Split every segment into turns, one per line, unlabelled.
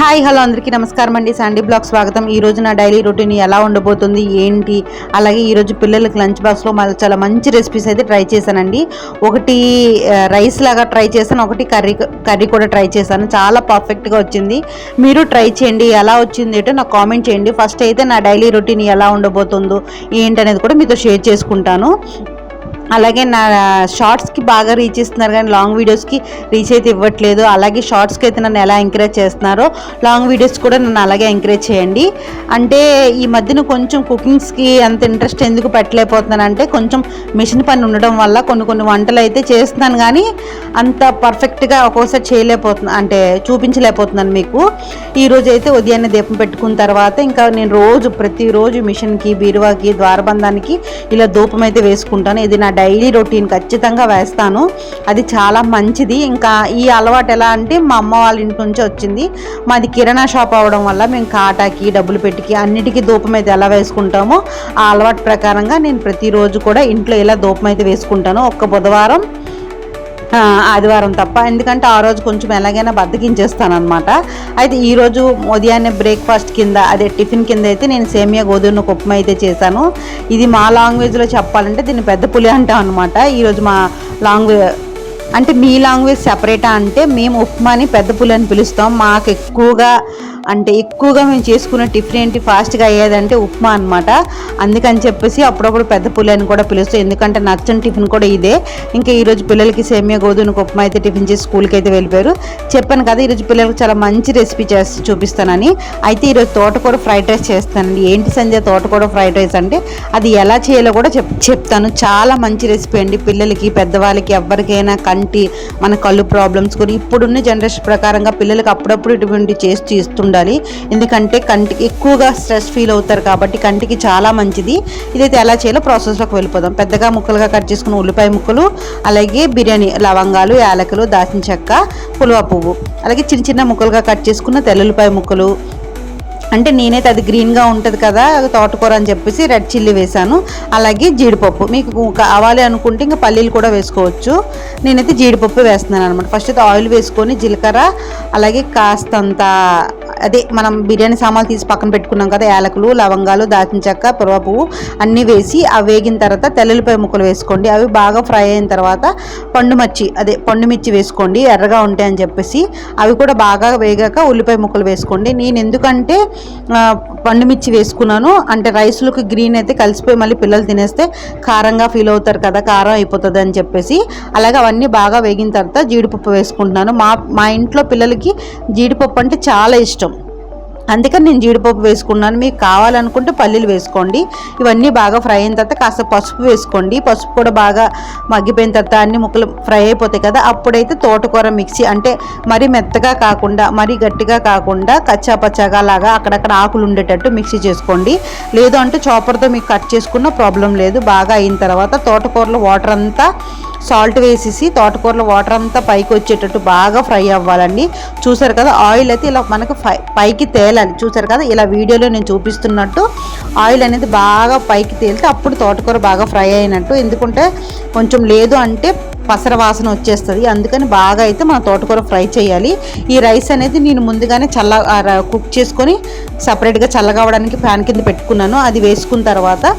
Hi hello అందరికీ నమస్కారం అండి. శాండీ బ్లాగ్ స్వాగతం. ఈ రోజు నా డైలీ రొటీన్ ఎలా ఉండబోతుంది ఏంటి? అలాగే ఈరోజు పిల్లలకి లంచ్ బాక్స్లో మళ్ళీ చాలా మంచి రెసిపీస్ అయితే ట్రై చేశానండి. ఒకటి రైస్ లాగా ట్రై చేశాను. ఒకటి కర్రీ కర్రీ కూడా ట్రై చేశాను. చాలా పర్ఫెక్ట్గా వచ్చింది. మీరు ట్రై చేయండి. ఎలా వచ్చింది ఏంటో నాకు కామెంట్ చేయండి. ఫస్ట్ అయితే నా డైలీ రొటీన్ ఎలా ఉండబోతుందో ఏంటనేది కూడా మీతో షేర్ చేసుకుంటాను. అలాగే నా షార్ట్స్కి బాగా రీచ్ ఇస్తున్నారు కానీ లాంగ్ వీడియోస్కి రీచ్ అయితే ఇవ్వట్లేదు. అలాగే షార్ట్స్కి అయితే నన్ను ఎలా ఎంకరేజ్ చేస్తున్నారో లాంగ్ వీడియోస్ కూడా నన్ను అలాగే ఎంకరేజ్ చేయండి. అంటే ఈ మధ్యన కొంచెం కుకింగ్స్కి అంత ఇంట్రెస్ట్ ఎందుకు పెట్టలేకపోతున్నాను అంటే కొంచెం మిషన్ పని ఉండడం వల్ల కొన్ని కొన్ని వంటలు అయితే చేస్తున్నాను కానీ అంత పర్ఫెక్ట్గా ఒక్కోసారి చేయలేకపోతున్నా అంటే చూపించలేకపోతున్నాను మీకు. ఈ అయితే ఉదయాన్నే దీపం పెట్టుకున్న తర్వాత ఇంకా నేను రోజు ప్రతిరోజు మిషన్కి బీరువాకి ద్వారబంధానికి ఇలా ధూపం అయితే వేసుకుంటాను. ఇది నా డైలీ రొటీన్ ఖచ్చితంగా వేస్తాను. అది చాలా మంచిది. ఇంకా ఈ అలవాటు ఎలా అంటే మా అమ్మ వాళ్ళ ఇంటి నుంచి వచ్చింది. మాది కిరాణా షాప్ అవడం వల్ల మేము కాటాకి డబ్బులు పెట్టికి అన్నిటికీ ధూపం అయితే ఎలా వేసుకుంటామో ఆ అలవాటు ప్రకారంగా నేను ప్రతిరోజు కూడా ఇంట్లో ఇలా ధూపం అయితే వేసుకుంటాను ఒక్క బుధవారం ఆదివారం తప్ప. ఎందుకంటే ఆ రోజు కొంచెం ఎలాగైనా బద్దకించేస్తాను అనమాట అయితే ఈరోజు ఉదయాన్నే బ్రేక్ఫాస్ట్ కింద అదే టిఫిన్ కింద అయితే నేను సేమియా గోధుమ ఉప్మా అయితే చేశాను. ఇది మా లాంగ్వేజ్లో చెప్పాలంటే దీన్ని పెద్ద పులి అంటాం అనమాట ఈరోజు మా లాంగ్వేజ్ అంటే మీ లాంగ్వేజ్ సెపరేటా అంటే మేము ఉప్మాని పెద్ద పులి అని పిలుస్తాం. మాకు ఎక్కువగా అంటే ఎక్కువగా మేము చేసుకునే టిఫిన్ ఏంటి ఫాస్ట్గా అయ్యేదంటే ఉప్మా అనమాట అందుకని చెప్పేసి అప్పుడప్పుడు పెద్ద పులి అని కూడా పిలుస్తాం. ఎందుకంటే నచ్చని టిఫిన్ కూడా ఇదే. ఇంకా ఈరోజు పిల్లలకి సేమియా గోధుమకి ఉప్మా అయితే టిఫిన్ చేసి స్కూల్కి అయితే వెళ్ళిపోయారు. చెప్పాను కదా ఈరోజు పిల్లలకి చాలా మంచి రెసిపీ చేసి చూపిస్తానని. అయితే ఈరోజు తోటకూర ఫ్రైడ్ రైస్ చేస్తానండి. ఏంటి సంధ్య తోటకూర ఫ్రైడ్ రైస్ అంటే అది ఎలా చేయాలో కూడా చెప్ చెప్తాను. చాలా మంచి రెసిపీ అండి పిల్లలకి పెద్దవాళ్ళకి ఎవరికైనా కంటి మన కళ్ళు ప్రాబ్లమ్స్ కూడా ఇప్పుడున్న జనరేషన్ ప్రకారంగా పిల్లలకి అప్పుడప్పుడు ఇటువంటి చేసి ఇస్తుండాలి ఎందుకంటే కంటికి ఎక్కువగా స్ట్రెస్ ఫీల్ అవుతారు కాబట్టి కంటికి చాలా మంచిది. ఇదైతే ఎలా చేయాలో ప్రాసెస్లోకి వెళ్ళిపోదాం. పెద్దగా ముక్కలుగా కట్ చేసుకున్న ఉల్లిపాయ ముక్కలు అలాగే బిర్యానీ లవంగాలు యాలకులు దాచిన చెక్క పులువ పువ్వు. అలాగే చిన్న చిన్న ముక్కలుగా కట్ చేసుకున్న తెల్లుల్లిపాయ ముక్కలు అంటే నేనైతే అది గ్రీన్గా ఉంటుంది కదా తోటకూర అని చెప్పేసి రెడ్ చిల్లీ వేశాను అలాగే జీడిపప్పు మీకు కావాలి అనుకుంటే ఇంకా పల్లీలు కూడా వేసుకోవచ్చు. నేనైతే జీడిపప్పు వేస్తున్నాను అనమాట ఫస్ట్ అయితే ఆయిల్ వేసుకొని జీలకర్ర అలాగే కాస్తంత అదే మనం బిర్యానీ సామాన్లు తీసి పక్కన పెట్టుకున్నాం కదా యాలకులు లవంగాలు దాచిన చెక్క పురవ పువ్వు అన్నీ వేసి అవి వేగిన తర్వాత తెల్లలిపాయ ముక్కలు వేసుకోండి. అవి బాగా ఫ్రై అయిన తర్వాత పండుమిర్చి అదే పండు మిర్చి వేసుకోండి ఎర్రగా ఉంటాయని చెప్పేసి. అవి కూడా బాగా వేగాక ఉల్లిపాయ ముక్కలు వేసుకోండి. నేను ఎందుకంటే పండుమిర్చి పండు మిర్చి వేసుకున్నాను. అంటే రైస్లోకి గ్రీన్ అయితే కలిసిపోయి మళ్ళీ పిల్లలు తినేస్తే కారంగా ఫీల్ అవుతారు కదా కారం అయిపోతుంది అని చెప్పేసి. అలాగే అవన్నీ బాగా వేగిన తర్వాత జీడిపప్పు వేసుకుంటున్నాను. మా మా ఇంట్లో పిల్లలకి జీడిపప్పు అంటే చాలా ఇష్టం. అందుకని నేను జీడిపప్పు వేసుకున్నాను. మీకు కావాలనుకుంటే పల్లీలు వేసుకోండి. ఇవన్నీ బాగా ఫ్రై అయిన తర్వాత కాస్త పసుపు వేసుకోండి. పసుపు కూడా బాగా మగ్గిపోయిన తర్వాత అన్ని ముక్కలు ఫ్రై అయిపోతాయి కదా అప్పుడైతే తోటకూర మిక్సీ అంటే మరీ మెత్తగా కాకుండా మరీ గట్టిగా కాకుండా కచ్చా పచ్చాగా లాగా అక్కడక్కడ ఆకులు ఉండేటట్టు మిక్సీ చేసుకోండి. లేదు అంటే చాపర్తో మీకు కట్ చేసుకున్న ప్రాబ్లం లేదు. బాగా అయిన తర్వాత తోటకూరలో వాటర్ అంతా సాల్ట్ వేసేసి తోటకూరలో వాటర్ అంతా పైకి వచ్చేటట్టు బాగా ఫ్రై అవ్వాలండి. చూసారు కదా ఆయిల్ అయితే ఇలా మనకు ఫై- పైకి తేలాలి. చూసారు కదా ఇలా వీడియోలో నేను చూపిస్తున్నట్టు ఆయిల్ అనేది బాగా పైకి తేలితే అప్పుడు తోటకూర బాగా ఫ్రై అయినట్టు. ఎందుకంటే కొంచెం లేదు అంటే పసర వాసన వచ్చేస్తుంది. అందుకని బాగా అయితే మన తోటకూర ఫ్రై చేయాలి. ఈ రైస్ అనేది నేను ముందుగానే చల్ల కుక్ చేసుకొని సపరేట్గా చల్లగా అవ్వడానికి ఫ్యాన్ కింద పెట్టుకున్నాను. అది వేసుకున్న తర్వాత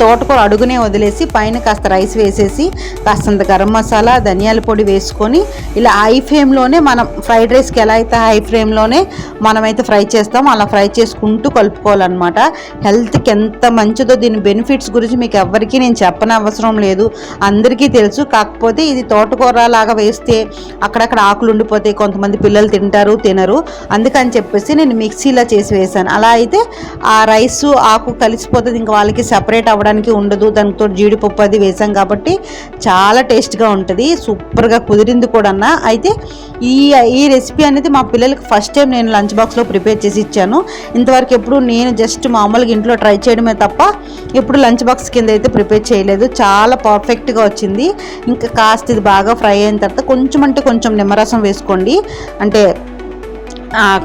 తోటకూర అడుగునే వదిలేసి పైన కాస్త రైస్ వేసేసి కాస్తంత గరం మసాలా ధనియాల పొడి వేసుకొని ఇలా హై ఫ్లేమ్లోనే మనం ఫ్రైడ్ రైస్కి ఎలా అయితే హై ఫ్లేమ్లోనే మనమైతే ఫ్రై చేస్తాం అలా ఫ్రై చేసుకుంటూ కలుపుకోవాలన్నమాట. హెల్త్కి ఎంత మంచిదో దీని బెనిఫిట్స్ గురించి మీకు ఎవ్వరికీ నేను చెప్పని అవసరం లేదు. అందరికీ తెలుసు. కాకపోతే ఇది తోటకూర లాగా వేస్తే అక్కడక్కడ ఆకులు ఉండిపోతాయి కొంతమంది పిల్లలు తింటారు తినరు. అందుకని చెప్పేసి నేను మిక్సీలో చేసి వేసాను అలా అయితే ఆ రైస్ ఆకు కలిసిపోతుంది ఇంకా వాళ్ళకి సపరేట్ అవ్వడం అవ్వడానికి ఉండదు దానితో జీడిపప్పు అది వేసాం కాబట్టి చాలా టేస్ట్గా ఉంటుంది సూపర్గా కుదిరింది కూడా అయితే ఈ ఈ రెసిపీ అనేది మా పిల్లలకి ఫస్ట్ టైం నేను లంచ్ బాక్స్లో ప్రిపేర్ చేసి ఇచ్చాను. ఇంతవరకు ఎప్పుడు నేను జస్ట్ మామూలుగా ఇంట్లో ట్రై చేయడమే తప్ప ఎప్పుడు లంచ్ బాక్స్ కింద అయితే ప్రిపేర్ చేయలేదు. చాలా పర్ఫెక్ట్గా వచ్చింది. ఇంకా కాస్త ఇది బాగా ఫ్రై అయిన తర్వాత కొంచెం అంటే కొంచెం నిమ్మరసం వేసుకోండి. అంటే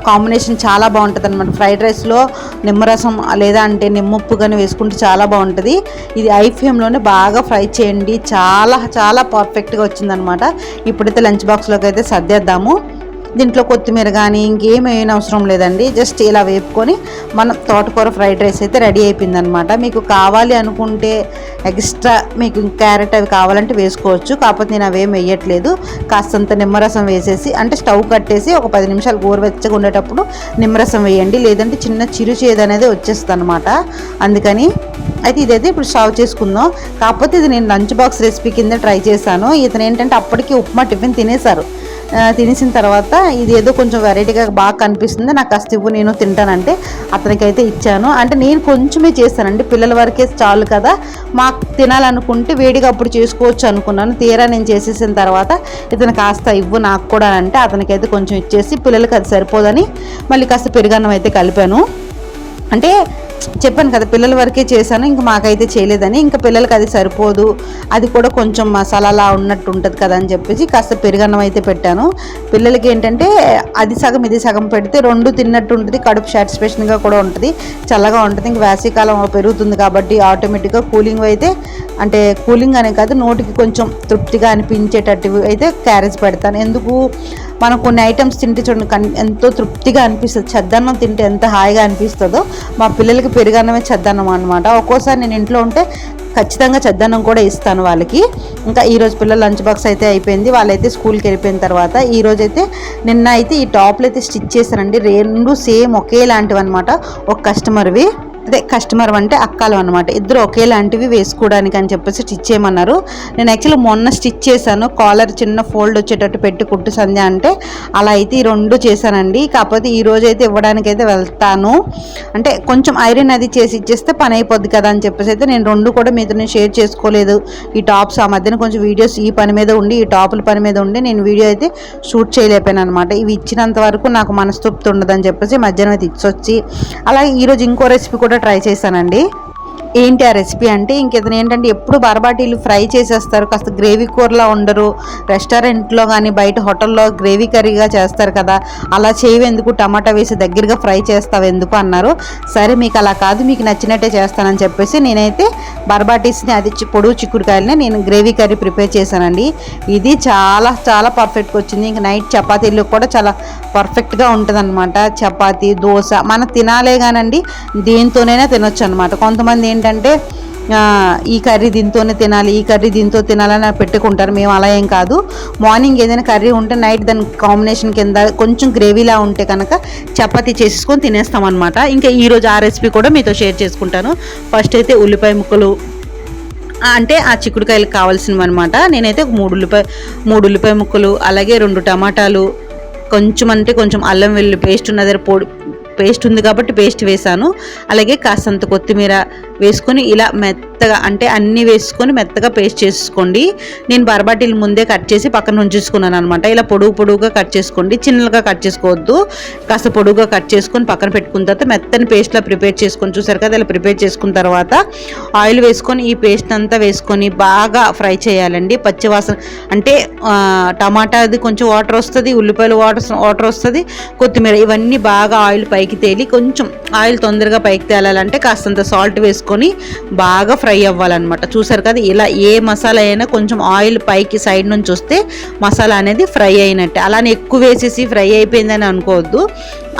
కాంబినేషన్ చాలా బాగుంటుంది అనమాట ఫ్రైడ్ రైస్లో నిమ్మరసం లేదా అంటే నిమ్మప్పు కానీ వేసుకుంటే చాలా బాగుంటుంది. ఇది ఐ ఫ్లేమ్లోనే బాగా ఫ్రై చేయండి. చాలా చాలా పర్ఫెక్ట్గా వచ్చిందనమాట ఇప్పుడైతే లంచ్ బాక్స్లోకి అయితే సర్దేద్దాము. దీంట్లో కొత్తిమీర కానీ ఇంకేం వేయని అవసరం లేదండి. జస్ట్ ఇలా వేపుకొని మనం తోటకూర ఫ్రైడ్ రైస్ అయితే రెడీ అయిపోయింది అనమాట మీకు కావాలి అనుకుంటే ఎక్స్ట్రా మీకు క్యారెట్ అవి కావాలంటే వేసుకోవచ్చు. కాకపోతే నేను అవేం వేయట్లేదు. కాస్తంత నిమ్మరసం వేసేసి అంటే స్టవ్ కట్టేసి ఒక పది నిమిషాలు గోరువెచ్చగా ఉండేటప్పుడు నిమ్మరసం వేయండి. లేదంటే చిన్న చిరు చేదు అనేది వచ్చేస్తుంది అనమాట అందుకని అయితే ఇదైతే ఇప్పుడు సర్వ్ చేసుకుందాం. కాకపోతే ఇది నేను లంచ్ బాక్స్ రెసిపీ కింద ట్రై చేశాను. ఇతను ఏంటంటే అప్పటికి ఉప్మా టిఫిన్ తినేశారు. తినేసిన తర్వాత ఇది ఏదో కొంచెం వెరైటీగా బాగా కనిపిస్తుంది. నాకు కాస్త ఇవ్వు నేను తింటానంటే అతనికైతే ఇచ్చాను. అంటే నేను కొంచెమే చేశానండి పిల్లల వరకే చాలు కదా. మాకు తినాలనుకుంటే వేడిగా అప్పుడు చేసుకోవచ్చు అనుకున్నాను. తీరా నేను చేసేసిన తర్వాత ఇతను కాస్త ఇవ్వు నాకు కూడా అంటే అతనికైతే కొంచెం ఇచ్చేసి పిల్లలకి అది సరిపోదని మళ్ళీ కాస్త పెరుగన్నం అయితే కలిపాను. అంటే చెప్పాను కదా పిల్లల వరకే చేశాను ఇంకా మాకైతే చేయలేదని ఇంకా పిల్లలకి అది సరిపోదు అది కూడా కొంచెం మసాలాలా ఉన్నట్టు ఉంటుంది కదా అని చెప్పేసి కాస్త పెరుగన్నం అయితే పెట్టాను. పిల్లలకి ఏంటంటే అది సగం ఇది సగం పెడితే రెండు తిన్నట్టు ఉంటుంది కడుపు సాటిస్ఫాక్షన్గా కూడా ఉంటుంది చల్లగా ఉంటుంది ఇంక వేసవికాలం పెరుగుతుంది కాబట్టి ఆటోమేటిక్గా కూలింగ్ అయితే అంటే కూలింగ్ అనే కాదు నోటికి కొంచెం తృప్తిగా అనిపించేటట్టు అయితే క్యారేజ్ పెడతాను. ఎందుకు? మనం కొన్ని ఐటమ్స్ తింటే చూడండి కన్ ఎంతో తృప్తిగా అనిపిస్తుంది. చద్దన్నం తింటే ఎంత హాయిగా అనిపిస్తుందో మా పిల్లలకి పెరుగన్నమే చద్దన్నం అనమాట ఒక్కోసారి నేను ఇంట్లో ఉంటే ఖచ్చితంగా చద్దన్నం కూడా ఇస్తాను వాళ్ళకి. ఇంకా ఈరోజు పిల్లల లంచ్ బాక్స్ అయితే అయిపోయింది. వాళ్ళైతే స్కూల్కి వెళ్ళిపోయిన తర్వాత ఈరోజు అయితే నిన్న అయితే ఈ టాప్లు అయితే స్టిచ్ చేశానండి రెండు సేమ్ ఒకేలాంటివి అనమాట ఒక కస్టమర్వి. అదే కస్టమర్ అంటే అక్కలు అనమాట ఇద్దరు ఒకేలాంటివి వేసుకోవడానికి అని చెప్పేసి స్టిచ్ చేయమన్నారు. నేను యాక్చువల్లీ మొన్న స్టిచ్ చేశాను. కాలర్ చిన్న ఫోల్డ్ వచ్చేటట్టు పెట్టి కుట్టు సంధ్య అంటే అలా అయితే ఈ రెండు చేశానండి. కాకపోతే ఈ రోజు అయితే ఇవ్వడానికి అయితే వెళ్తాను. అంటే కొంచెం ఐరన్ అది చేసి ఇచ్చేస్తే పని అయిపోద్ది కదా అని చెప్పేసి అయితే నేను రెండు కూడా మీతో నేను షేర్ చేసుకోలేదు. ఈ టాప్స్ ఆ మధ్యన కొంచెం వీడియోస్ ఈ పని మీద ఉండి ఈ టాపుల పని మీద ఉండి నేను వీడియో అయితే షూట్ చేయలేకపోయాను అనమాట ఇవి ఇచ్చినంత వరకు నాకు మనస్తృప్తి ఉండదని చెప్పేసి మధ్యాహ్నం అయితే ఇచ్చొచ్చి అలాగే ఈరోజు ఇంకో రెసిపీ కూడా ట్రై చేశానండి. ఏంటి ఆ రెసిపీ అంటే ఇంకేదైనా ఏంటంటే ఎప్పుడు బరబాటీలు ఫ్రై చేసేస్తారు కాస్త గ్రేవీ కూరలా ఉండరు. రెస్టారెంట్లో కానీ బయట హోటల్లో గ్రేవీ కర్రీగా చేస్తారు కదా. అలా చేయవెందుకు టమాటా వేసి దగ్గరగా ఫ్రై చేస్తావు ఎందుకు అన్నారు. సరే మీకు అలా కాదు మీకు నచ్చినట్టే చేస్తానని చెప్పేసి నేనైతే బర్బాటీస్ని అది పొడుగు పొడుగు చిక్కుడుకాయలని నేను గ్రేవీ కర్రీ ప్రిపేర్ చేశానండి. ఇది చాలా చాలా పర్ఫెక్ట్గా వచ్చింది. ఇంక నైట్ చపాతీలు కూడా చాలా పర్ఫెక్ట్గా ఉంటుంది చపాతీ దోశ మనం తినాలే కానండి దేంతోనైనా తినొచ్చు అనమాట కొంతమంది ఏంటంటే ఈ కర్రీ దీంతోనే తినాలి ఈ కర్రీ దీంతో తినాలని పెట్టుకుంటారు. మేము అలా ఏం కాదు. మార్నింగ్ ఏదైనా కర్రీ ఉంటే నైట్ దాని కాంబినేషన్ కింద కొంచెం గ్రేవీలా ఉంటే కనుక చపాతి చేసేసుకొని తినేస్తాం అనమాట ఇంకా ఈరోజు ఆ రెసిపీ కూడా మీతో షేర్ చేసుకుంటాను. ఫస్ట్ అయితే ఉల్లిపాయ ముక్కలు అంటే ఆ చిక్కుడుకాయలు కావాల్సినవి అనమాట నేనైతే ఒక మూడు ఉల్లిపాయ మూడు ఉల్లిపాయ ముక్కలు అలాగే రెండు టమాటాలు కొంచెం అంటే కొంచెం అల్లం వెల్లుల్లి పేస్ట్ ఉన్న దగ్గర పొడి పేస్ట్ ఉంది కాబట్టి పేస్ట్ వేసాను అలాగే కాస్తంత కొత్తిమీర వేసుకొని ఇలా మెత్తగా అంటే అన్నీ వేసుకొని మెత్తగా పేస్ట్ చేసుకోండి. నేను బర్బాటిల్ ముందే కట్ చేసి పక్కన ఉంచేసుకున్నాను అనమాట ఇలా పొడుగు పొడుగుగా కట్ చేసుకోండి. చిన్నగా కట్ చేసుకోవద్దు. కాస్త పొడుగుగా కట్ చేసుకొని పక్కన పెట్టుకున్న తర్వాత మెత్తని పేస్ట్లా ప్రిపేర్ చేసుకొని చూసారు కదా ఇలా ప్రిపేర్ చేసుకున్న తర్వాత ఆయిల్ వేసుకొని ఈ పేస్ట్ అంతా వేసుకొని బాగా ఫ్రై చేయాలండి. పచ్చివాసన అంటే టమాటా టమాటాది కొంచెం వాటర్ వస్తుంది ఉల్లిపాయలు వాటర్ వాటర్ వస్తుంది కొత్తిమీర ఇవన్నీ బాగా ఆయిల్ పై పైకి తేలి కొంచెం ఆయిల్ తొందరగా పైకి తేలాలంటే కాస్తంత సాల్ట్ వేసుకొని బాగా ఫ్రై అవ్వాలన్నమాట. చూసారు కదా ఇలా ఏ మసాలా అయినా కొంచెం ఆయిల్ పైకి సైడ్ నుంచి వస్తే మసాలా అనేది ఫ్రై అయినట్టే. అలానే ఎక్కువ వేసేసి ఫ్రై అయిపోయిందని అనుకోవద్దు.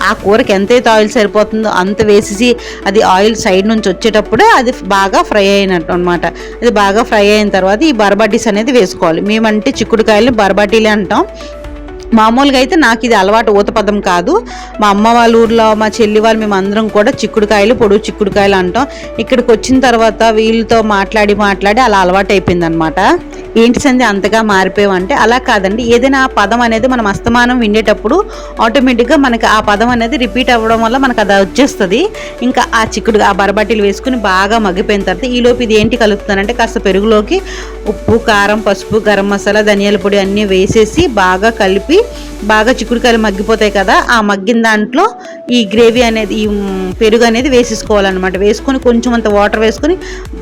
ఆ కూరకి ఎంతైతే ఆయిల్ సరిపోతుందో అంత వేసేసి అది ఆయిల్ సైడ్ నుంచి వచ్చేటప్పుడే అది బాగా ఫ్రై అయినట్టు అనమాట అది బాగా ఫ్రై అయిన తర్వాత ఈ బర్బాటీస్ అనేది వేసుకోవాలి. మేమంటే చిక్కుడుకాయలు బర్బాటీలే అంటాం. మామూలుగా అయితే నాకు ఇది అలవాటు ఊత పదం కాదు. మా అమ్మ వాళ్ళ ఊర్లో మా చెల్లి వాళ్ళు మేము అందరం కూడా చిక్కుడుకాయలు పొడుగు చిక్కుడుకాయలు అంటాం. ఇక్కడికి వచ్చిన తర్వాత వీళ్ళతో మాట్లాడి మాట్లాడి అలా అలవాటు అయిపోయింది అనమాట ఏంటి సంది అంతగా మారిపోయామంటే అలా కాదండి. ఏదైనా ఆ పదం అనేది మనం అస్తమానం వినేటప్పుడు ఆటోమేటిక్గా మనకి ఆ పదం అనేది రిపీట్ అవ్వడం వల్ల మనకు అది వచ్చేస్తుంది. ఇంకా ఆ చిక్కుడు ఆ బరబాటీలు వేసుకుని బాగా మగ్గిపోయిన తర్వాత ఈలోపు ఇది ఏంటి కలుపుతానంటే కాస్త పెరుగులోకి ఉప్పు కారం పసుపు గరం మసాలా ధనియాల పొడి అన్నీ వేసేసి బాగా కలిపి బాగా చిక్కుడుకాయలు మగ్గిపోతాయి కదా ఆ మగ్గిన దాంట్లో ఈ గ్రేవీ అనేది ఈ పెరుగు అనేది వేసేసుకోవాలన్నమాట. వేసుకొని కొంచెం అంత వాటర్ వేసుకొని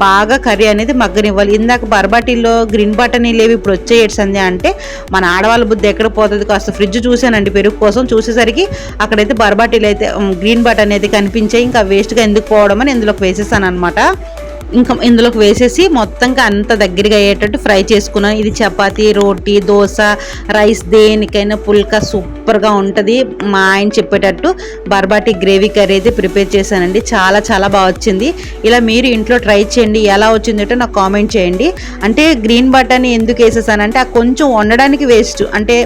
బాగా కర్రీ అనేది మగ్గనివ్వాలి. ఇందాక బర్బాటీల్లో గ్రీన్ బటనీ లేవి ఇప్పుడు వచ్చేయడు సంధ్య అంటే మన ఆడవాళ్ళ బుద్ధి ఎక్కడ పోతుంది కాస్త ఫ్రిడ్జ్ చూశానండి పెరుగు కోసం. చూసేసరికి అక్కడైతే బర్బాటీలు అయితే గ్రీన్ బటన్ అనేది కనిపించాయి. ఇంకా వేస్ట్గా ఎందుకు పోవడం అని ఇందులోకి వేసేసాను అనమాట ఇంకా ఇందులోకి వేసేసి మొత్తంగా అంత దగ్గరగా అయ్యేటట్టు ఫ్రై చేసుకున్నాను ఇది చపాతీ రోటీ దోశ రైస్ దేనికైనా పుల్కా సూపర్గా ఉంటుంది. మా ఆయన చెప్పేటట్టు బర్బాటి గ్రేవీ కర్రీ అయితే ప్రిపేర్ చేశానండి. చాలా చాలా బాగా వచ్చింది. ఇలా మీరు ఇంట్లో ట్రై చేయండి. ఎలా వచ్చిందంటే నాకు కామెంట్ చేయండి. అంటే గ్రీన్ బటన్ ఎందుకు వేసేసానంటే ఆ కొంచెం వండడానికి వేస్ట్. అంటే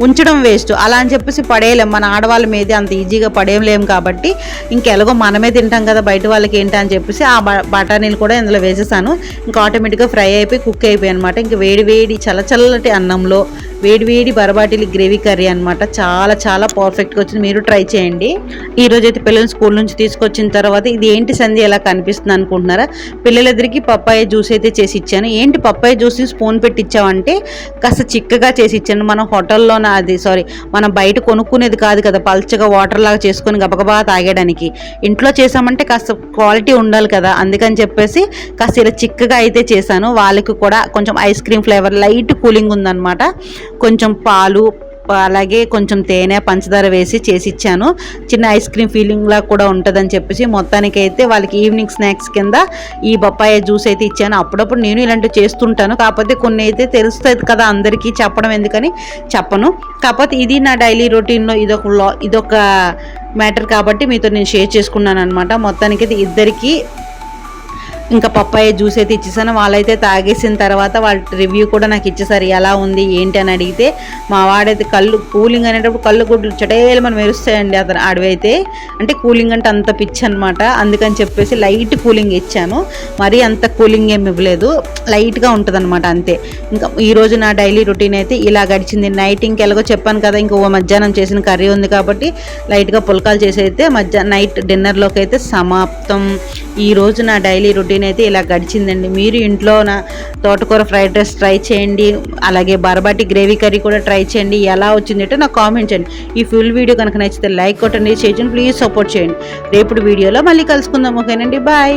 ఉంచడం వేస్ట్ అలా అని చెప్పేసి పడేయలేం. మన ఆడవాళ్ళ మీద అంత ఈజీగా పడేయలేం కాబట్టి ఇంకెలాగో మనమే తింటాం కదా బయట వాళ్ళకి ఏంటి అని చెప్పేసి ఆ బ- బఠానీలు కూడా ఇందులో వేసేసాను. ఇంకా ఆటోమేటిక్గా ఫ్రై అయిపోయి కుక్ అయిపోయి అనమాట ఇంకా వేడి వేడి చల్లచల్లటి అన్నంలో వేడి వేడి బరబాటిలి గ్రేవీ కర్రీ అనమాట చాలా చాలా పర్ఫెక్ట్గా వచ్చింది. మీరు ట్రై చేయండి. ఈరోజు అయితే పిల్లల్ని స్కూల్ నుంచి తీసుకొచ్చిన తర్వాత ఇది ఏంటి సంధి ఎలా కనిపిస్తుంది అనుకుంటున్నారా? పిల్లలిద్దరికి పప్పాయ జ్యూస్ అయితే చేసి ఇచ్చాను. ఏంటి పప్పాయ జ్యూస్ స్పూన్ పెట్టి ఇచ్చామంటే కాస్త చిక్కగా చేసి ఇచ్చాను. మనం హోటల్లో మన అది సారీ మనం బయట కొనుక్కునేది కాదు కదా పల్చగా వాటర్ లాగా చేసుకొని గబగబా తాగడానికి ఇంట్లో చేసామంటే కాస్త క్వాలిటీ ఉండాలి కదా అందుకని చెప్పేసి కాస్త ఇలా చిక్కగా అయితే చేశాను. వాళ్ళకి కూడా కొంచెం ice cream flavour light cooling ఉందన్నమాట. కొంచెం పాలు అలాగే కొంచెం తేనె పంచదార వేసి చేసి ఇచ్చాను చిన్న ఐస్ క్రీమ్ ఫీలింగ్ లా కూడా ఉంటుందని చెప్పేసి మొత్తానికైతే వాళ్ళకి ఈవినింగ్ స్నాక్స్ కింద ఈ బొప్పాయి జ్యూస్ అయితే ఇచ్చాను. అప్పుడప్పుడు నేను ఇలాంటివి చేస్తుంటాను. కాకపోతే కొన్ని అయితే తెలుస్తుంది కదా అందరికీ చెప్పడం ఎందుకని చెప్పను. కాకపోతే ఇది నా డైలీ రొటీన్లో ఇదొక ఇదొక మ్యాటర్ కాబట్టి మీతో నేను షేర్ చేసుకున్నాను అనమాట మొత్తానికి అయితే ఇంకా పప్పాయ జ్యూస్ అయితే ఇచ్చేసాను. వాళ్ళైతే తాగేసిన తర్వాత వాళ్ళ రివ్యూ కూడా నాకు ఇచ్చేసారు. ఎలా ఉంది ఏంటి అని అడిగితే మా వాడైతే కళ్ళు కూలింగ్ అనేటప్పుడు కళ్ళు గుడ్లు చటేలు మనం మెరుస్తాయండి అతను ఆడవైతే. అంటే కూలింగ్ అంటే అంత పిచ్చి అనమాట అందుకని చెప్పేసి లైట్ కూలింగ్ ఇచ్చాను. మరీ అంత కూలింగ్ ఏమి ఇవ్వలేదు. లైట్గా ఉంటుంది అనమాట అంతే. ఇంకా ఈరోజు నా డైలీ రొటీన్ అయితే ఇలా గడిచింది. నైట్ ఇంకెలాగో చెప్పాను కదా ఇంకో మధ్యాహ్నం చేసిన కర్రీ ఉంది కాబట్టి లైట్గా పుల్కాలు చేసి అయితే మధ్యాహ్నం నైట్ డిన్నర్లోకి అయితే సమాప్తం. ఈరోజు నా డైలీ రొటీన్ అయితే ఇలా గడిచిందండి. మీరు ఇంట్లో నా తోటకూర ఫ్రైడ్ రైస్ ట్రై చేయండి అలాగే బరబాటి గ్రేవీ కర్రీ కూడా ట్రై చేయండి. ఎలా వచ్చిందంటే నాకు కామెంట్ చేయండి. ఈ ఫుల్ వీడియో కనుక నచ్చితే లైక్ కొట్టండి షేర్ చేయండి ప్లీజ్ సపోర్ట్ చేయండి. రేపు వీడియోలో మళ్ళీ కలుసుకుందాం. ఓకేనండి బాయ్.